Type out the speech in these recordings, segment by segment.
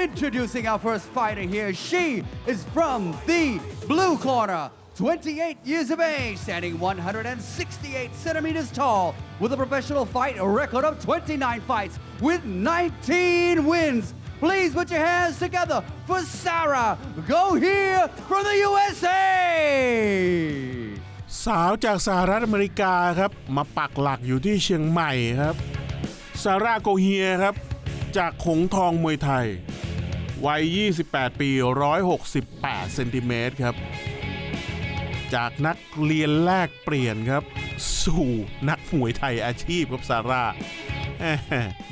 Introducing our first fighter here. She is from the blue corner. 28 years of age, standing 168 centimeters tall, with a professional fight record of 29 fights with 19 wins. Please put your hands together for Sarah. Go here from the USA. สาวจากสหรัฐอเมริกาครับ มาปักหลักอยู่ที่เชียงใหม่ครับ ซาร่าโกเฮียครับ จากขงทองมวยไทย วัย 28 ปี 168 เซนติเมตรครับ จากนักเรียนแลกเปลี่ยนครับ สู่นักมวยไทยอาชีพครับซาร่า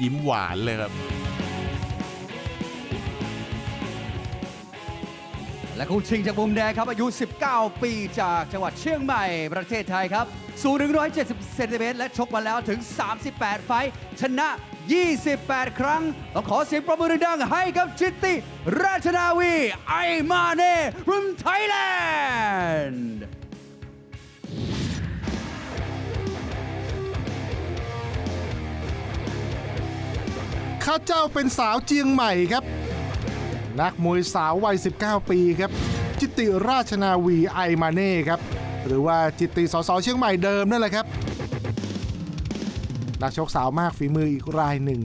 ยิ้มหวานเลยครับ และคู่ชิงจากมุมแดงครับอายุ 19 ปีจากจังหวัดเชียงใหม่ประเทศไทยครับ สูง 170 เซนติเมตรและชกมาแล้วถึง 38 ไฟท์ชนะ 28 ครั้ง ต้องขอเสียงประมือดังให้กับจิตติ ราชนาวี ไอมาเน่ from Thailand ข้าเจ้าเป็นสาวเจียงใหม่ครับ นักมวยสาววัย 19 ปีครับ จิตติราชนาวีไอมาเน่ครับ หรือว่าจิตติสสเชียงใหม่เดิมนั่นแหละครับ นักชกสาวมากฝีมืออีกรายหนึ่ง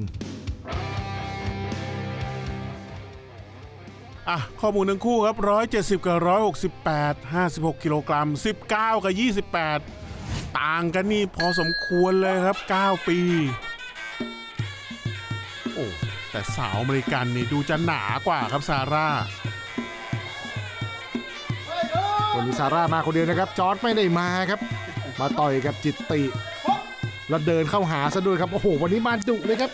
อะข้อมูลทั้งคู่ครับ 170 กับ 168 56 กิโลกรัม 19 กับ 28 ต่างกันนี่พอสมควรเลยครับ 9 ปี โอ้ แต่สาวอเมริกันนี่ดูจะหนากว่าครับซาร่า วันนี้ซาร่ามาคนเดียวนะครับ จอร์ดไม่ได้มาครับ มาต่อยกับจิตติ แล้วเดินเข้าหาซะด้วยครับ โอ้โห วันนี้มาดุเลยครับ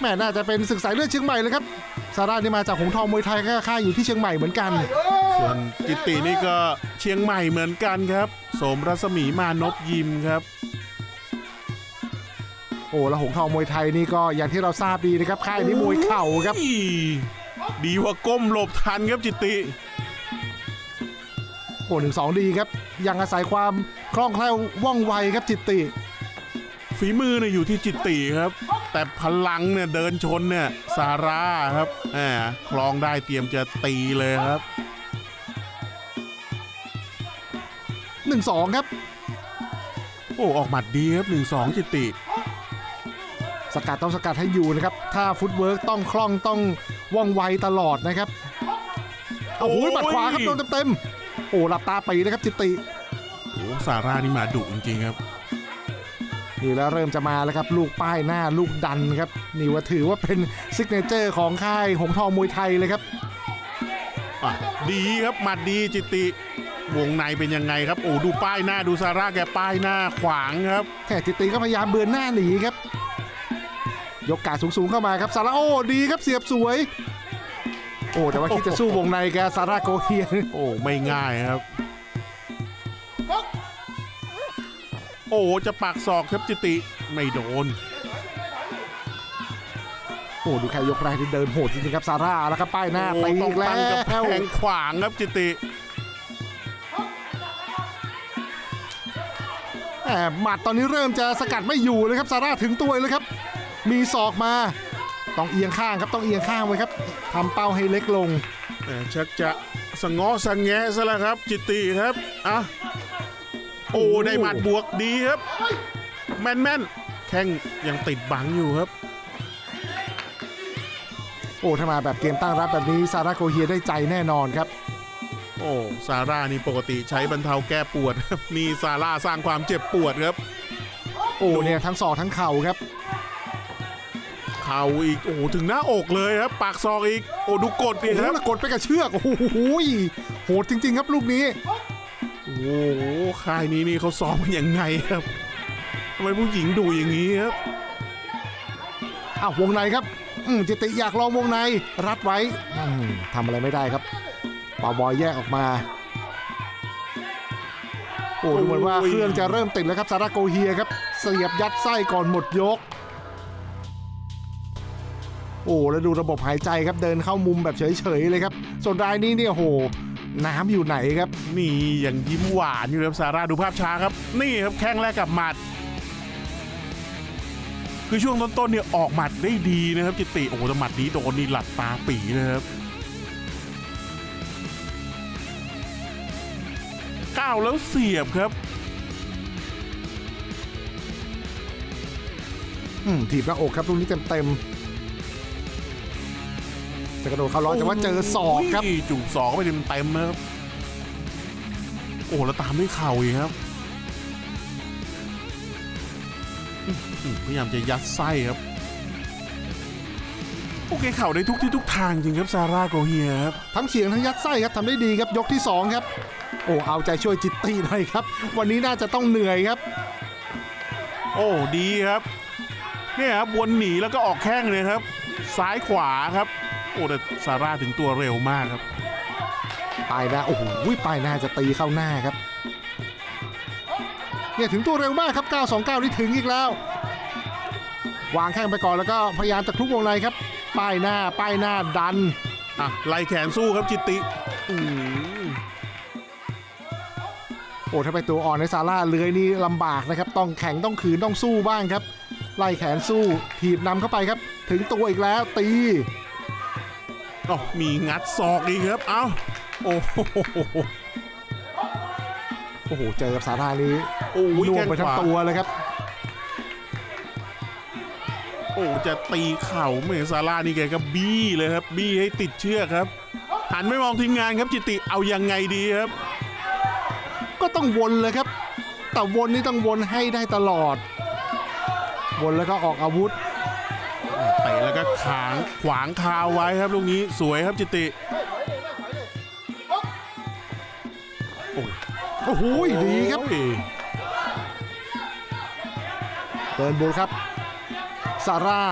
แม่น่าจะเป็นศึกสายเลือดเชียงใหม่เลยครับซาร่านี่มาจากหงทองมวยไทยก็ค่ายอยู่ที่เชียงใหม่เหมือนกัน ส่วนกิตตินี่ก็เชียงใหม่เหมือนกันครับ สมรัศมีมานพยิมครับ โอ้แล้วหงทองมวยไทยนี่ก็อย่างที่เราทราบดีนะครับค่ายนี้มวยเข่าครับอีดีกว่าก้มหลบทันครับจิตติโอ้หนึ่งสองดีครับ ยังอาศัยความคล่องแคล่วว่องไวครับจิตติ ฝีมือเนี่ยอยู่ที่จิตติครับ แต่พลังเนี่ยเดินชนเนี่ยซาร่าครับแหมคลองได้เตรียมจะตีเลยครับ1-2ครับ โอ้ออกหมัดดีครับหนึ่งสองจิตติ สกัดต้องสกัดให้อยู่นะครับ ถ้าฟุตเวิร์กต้องคล่องต้องว่องไวตลอดนะครับ โอ้โหหมัดขวาครับโดนเต็มๆโอ้หลับตาปีนะครับจิตติโอ้ซาร่านี่มาดุจริงๆครับนี่แล้วเริ่มจะมาแล้วครับ ลูกป้ายหน้าลูกดันครับนี่ว่าถือว่าเป็นซิกเนเจอร์ของค่ายหงทองมวยไทยเลยครับอะดีครับหมัดดีจิตติวงในเป็นยังไงครับโอ้ดูป้ายหน้าดูซาร่าแกป้ายหน้าขวางครับแค่จิตติก็พยายามเบือนหน้าหนีครับ ยกกาดสูงๆเข้ามาครับซาร่าโอ้ดีครับเสียบสวย โอ้แต่ว่าคิดจะสู้วงในแกซาร่าโกเฮียโอ้ไม่ง่ายครับ โอ้จะปากศอกครับจิตติไม่โดนโอ้ดูแค่ยกแรกที่เดินโหดจริงๆครับซาร่าแล้วก็ป้ายหน้าโอ้ตีต้ออีงกแล้ตั้งกับแพวงขวางครับจิตติแหมหมัดตอนนี้เริ่มจะสกัดไม่อยู่เลยครับซาร่าถึงตัวเลยครับ มีศอกมา ต้องเอียงข้างครับต้องเอียงข้างไว้ครับทำเป้าให้เล็กลงแหม่ชักจะสงอสังแงซะแล้วครับ จิตติครับอะโอ้ได้หมัดบวกดีครับ แม่นแม่นๆแข้งยังติดบังอยู่ครับ โอ้ถ้ามาแบบเกมตั้งรับแบบนี้ซาร่าโกเฮียได้ใจแน่นอนครับ โอ้ซาร่านี่ปกติใช้บรรเทาแก้ปวดครับนี่ซาร่าสร้างความเจ็บปวดครับ โอ้เนี่ยทั้งศอกทั้งเข่าครับเข่าอีกโอ้โหถึงหน้าอกเลยครับปากซอกอีกโอ้ดูกดดิโอ้โหครับแล้วกดไปกับเชือกโอ้โหโหดจริง ๆ ครับลูกนี้โอ้โหค่ายนี้นี่เขาซ้อมกันยังไงครับทำไมผู้หญิงดูอย่างนี้ครับอ้าววงในครับอืมจิติอยากลองวงในรัดไว้อืมทำอะไรไม่ได้ครับปาวบอยแยกออกมาโอ้ดูเหมือนว่าโอ้ยเครื่องจะเริ่มติดแล้วครับซาร่าโกเฮียครับเสียบยัดไส้ก่อนหมดยก โอ้แล้วดูระบบหายใจครับเดินเข้ามุมแบบเฉยๆเลยครับ ส่วนรายนี้เนี่ยโอ้โหน้ำอยู่ไหนครับ นี่ยังยิ้มหวานอยู่เลยครับซาร่าดูภาพช้าครับ นี่ครับแข้งแรกกับหมัด คือช่วงต้นๆเนี่ยออกหมัดได้ดีนะครับ จิตติโอ้โหแต่หมัดนี้โดนนี่หลับตาปีนะครับก้าวแล้วเสียบครับอืมถีบหน้าอกครับลูกนี้เต็มๆ จะกระโดดเข้าร้อนแต่ว่าเจอศอกครับโยจุกศอกเข้าไปเต็มๆนะครับ โอ้แล้วตามด้วยเข่าอีกครับอื้อหือพยายามจะยัดไส้ครับ โอเคเข่าได้ทุกที่ทุกทางจริงครับซาร่าโกเฮียครับทั้งเฉียงทั้งยัดไส้ครับทำได้ดีครับยกที่ 2 ครับ โอ้เอาใจช่วยจิตตีหน่อยครับ วันนี้น่าจะต้องเหนื่อยครับ โอ้ดีครับเนี่ยครับวนหนีแล้วก็ออกแข้งเลยครับ ซ้ายขวาครับ โอ้แต่ซาร่าถึงตัวเร็วมากครับ ปลายหน้าโอ้โหปลายหน้าจะตีเข้าหน้าครับเนี่ยถึงตัวเร็วมากครับ 929 นี่ถึงอีกแล้ว วางแข้งไปก่อนแล้วก็พยายามตะครุบวงในครับ ป้ายหน้า ป้ายหน้าดัน อะไล่แขนสู้ครับจิตติอืมโอ้ถ้าไปตัวอ่อนในซาร่าเลื้อยนี่ลำบากนะครับ ต้องแข็งต้องขืนต้องสู้บ้างครับ ไล่แขนสู้ถีบนำเข้าไปครับ ถึงตัวอีกแล้วตี อ๋อมีงัดศอกอีกครับ เอ้า โอ้โหโอ้โห เจอกับซาร่านี้โอ้ยน่วแข้มงไปขทั้งวาตัวเลยครับ โอ้จะตีเข่าเหมือนซาร่านี่แกก็บี้เลยครับ บี้ให้ติดเชือกครับ หันไม่มองทีมงานครับจิตติเอายังไงดีครับ ก็ต้องวนเลยครับ แต่วนนี่ต้องวนให้ได้ตลอด วนแล้วก็ออกอาวุธเตะ แล้วก็ขางขวางคาไว้ครับลูกนี้สวยครับจิตติโอ้ยโอ้โหดีครับโอ้ยเดินบูครับซาร่า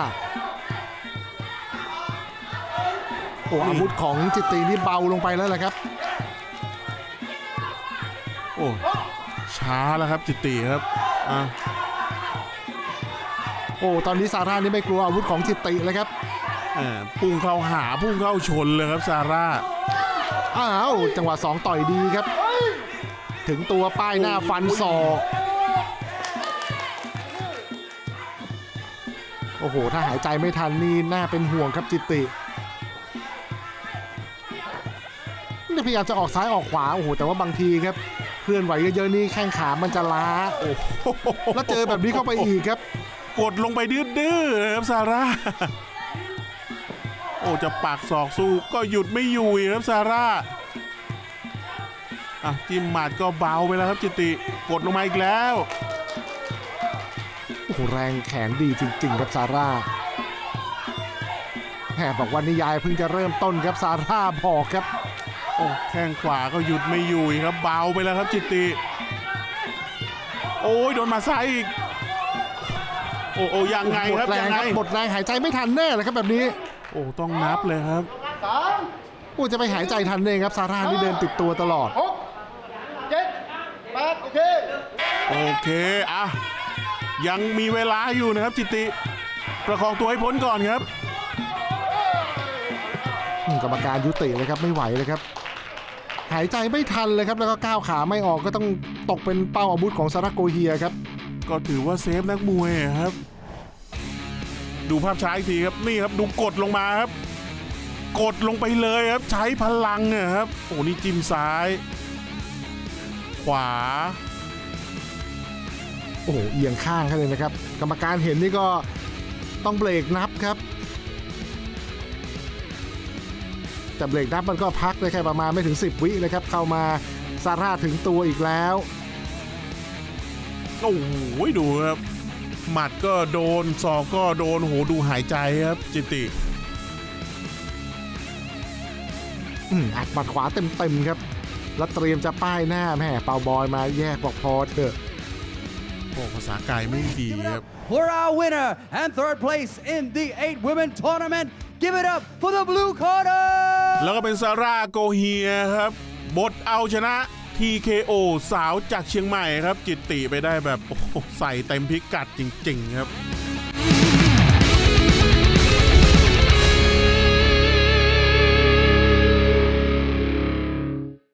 โอ้อาวุธของจิตตีนี่เบาลงไปแล้วแหละครับ โอ้ช้าแล้วครับจิตติครับอะ โอ้ตอนนี้ซาร่านี่ไม่กลัวอาวุธของจิตติเลยครับแหมพุ่งเข้าหาพุ่งเข้าชนเลยครับซาร่าอ้าวจังหวะสองต่อยดีครับ ถึงตัวป้ายหน้าฟันศอกโอ้โห ถ้าหายใจไม่ทันนี่น่าเป็นห่วงครับจิตตินี่พยายามจะออกซ้ายออกขวา โอ้โห แต่ว่าบางทีครับ เคลื่อนไหวเยอะๆนี่แข้งขามันจะล้าโอ้โหแล้วเจอแบบนี้เข้าไปอีกครับ กดลงไปดื้อๆครับซาร่าโอ้จะปากศอกสู้ก็หยุดไม่อยู่อีกครับซาร่าอะจิ้มหมัดก็เบาไปแล้วครับจิตติกดลงมาอีกแล้วโอ้โหแรงแขนดีจริง ๆ ครับซาร่าแหมบอกว่านิยายเพิ่งจะเริ่มต้นครับซาร่าบอกครับ โอ้แข้งขวาก็หยุดไม่อยู่อีกครับเบาไปแล้วครับจิตติโอ้ยโดนมาซ้ายอีกโอ้โอ้ยังไงหมครับดแรยังงคไงรับหมดแรงหายใจไม่ทันแน่เลยครับแบบนี้โอ้ต้องนับเลยครับโอ้จะไปหายใจทันเองครับซาร่านี่เดินติดตัวตลอด หกเจ็ดแปดโอเคโอเคอะยังมีเวลาอยู่นะครับจิตติ ประคองตัวให้พ้นก่อนครับ อืมกรรมการยุติเลยครับไม่ไหวเลยครับ หายใจไม่ทันเลยครับ แล้วก็ก้าวขาไม่ออกก็ต้องตกเป็นเป้าอาวุธของซาราโกเฮียครับ ก็ถือว่าเซฟนักมวยอะครับ ดูภาพช้าอีกทีครับนี่ครับดูกดลงมาครับ กดลงไปเลยครับ ใช้พลังอะครับโอ้นี่จิ้มซ้าย ขวา โอ้โหเอียงข้างเขาเลยนะครับ กรรมการเห็นนี่ก็ต้องเบรกนับครับ แต่เบรกนับมันก็พักได้แค่ประมาณไม่ถึง 10 วิเลยครับ เข้ามาซาร่าถึงตัวอีกแล้ว โอ้โหดูครับ หมัดก็โดนศอกก็โดนโอ้โหดูหายใจครับ จิตติอืมอัดหมัดขวาเต็มๆครับ แล้วเตรียมจะป้ายหน้าแม่เปาบอยมาแยกบอกพอเถอะโอ้ภาษากายไม่ดีครับ For our winner and third place in the eight women tournament, give it up for the blue corner. แล้วก็เป็นซาร่าโกเฮียครับ บทเอาชนะ TKO สาวจากเชียงใหม่ครับ จิตติไปได้แบบโอ้ใส่เต็มพิกัดจริง ๆ ครับ